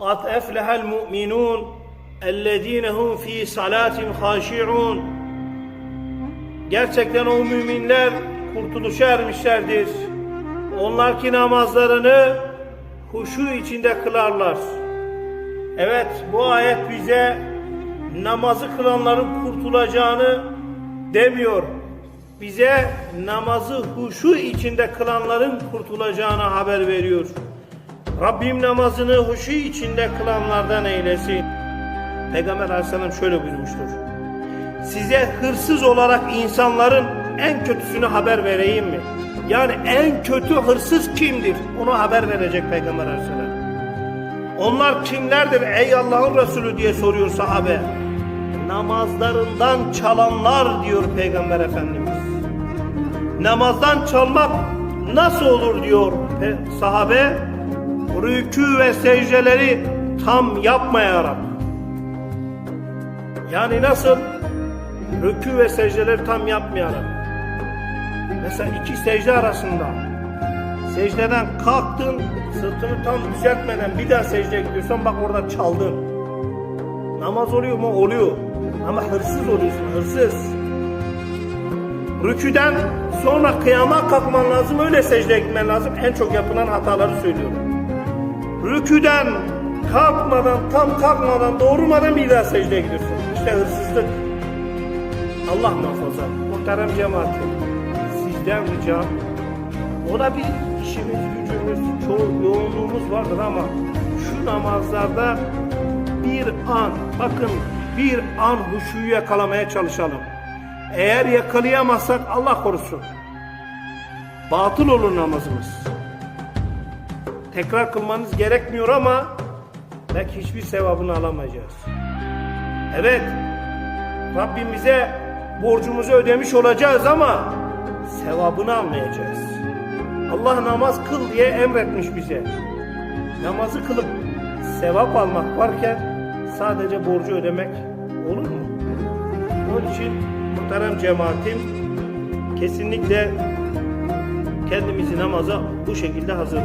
قد أفلح المؤمنون الذين هم في صلاتهم خاشعون Gerçekten o müminler kurtuluşa ermişlerdir. Onlar ki namazlarını huşu içinde kılarlar. Evet bu ayet bize namazı kılanların kurtulacağını demiyor. Bize namazı huşu içinde kılanların kurtulacağını haber veriyor. Rabbim namazını huşu içinde kılanlardan eylesin. Peygamber aleyhisselam şöyle buyurmuştur. Size hırsız olarak insanların en kötüsünü haber vereyim mi? Yani en kötü hırsız kimdir? Onu haber verecek Peygamber aleyhisselam. Onlar kimlerdir ey Allah'ın Resulü diye soruyor sahabe. Namazlarından çalanlar diyor Peygamber Efendimiz. Namazdan çalmak nasıl olur diyor pe- sahabe. Rükû ve secdeleri tam yapmayarak. Yani nasıl? Rükû ve secdeleri tam yapmayarak. Mesela iki secde arasında secdeden kalktın sırtını tam düzeltmeden bir daha secdeye gidiyorsan bak orada çaldın. Namaz oluyor mu? Oluyor. Ama hırsız oluyorsun, hırsız. Rüküden sonra kıyama kalkman lazım, öyle secdeye gitmen lazım. En çok yapılan hataları söylüyorum. Rüküden kalkmadan, tam kalkmadan, doğurmadan bir daha secdeye gidiyorsun. İşte hırsızlık. Allah muhafaza. Muhterem cemaati. Sizden ricam. O da bir işimiz, gücümüz, çoğu yoğunluğumuz vardır ama şu namazlarda bir an, bakın bir an huşuyu yakalamaya çalışalım. Eğer yakalayamazsak Allah korusun. Batıl olur namazımız. Tekrar kılmanız gerekmiyor ama belki hiçbir sevabını alamayacağız. Evet, Rabbimize borcumuzu ödemiş olacağız ama sevabını almayacağız. Allah namaz kıl diye emretmiş bize. Namazı kılıp sevap almak varken sadece borcu ödemek olur mu? Onun için muhterem cemaatim kesinlikle kendimizi namaza bu şekilde hazırlayalım.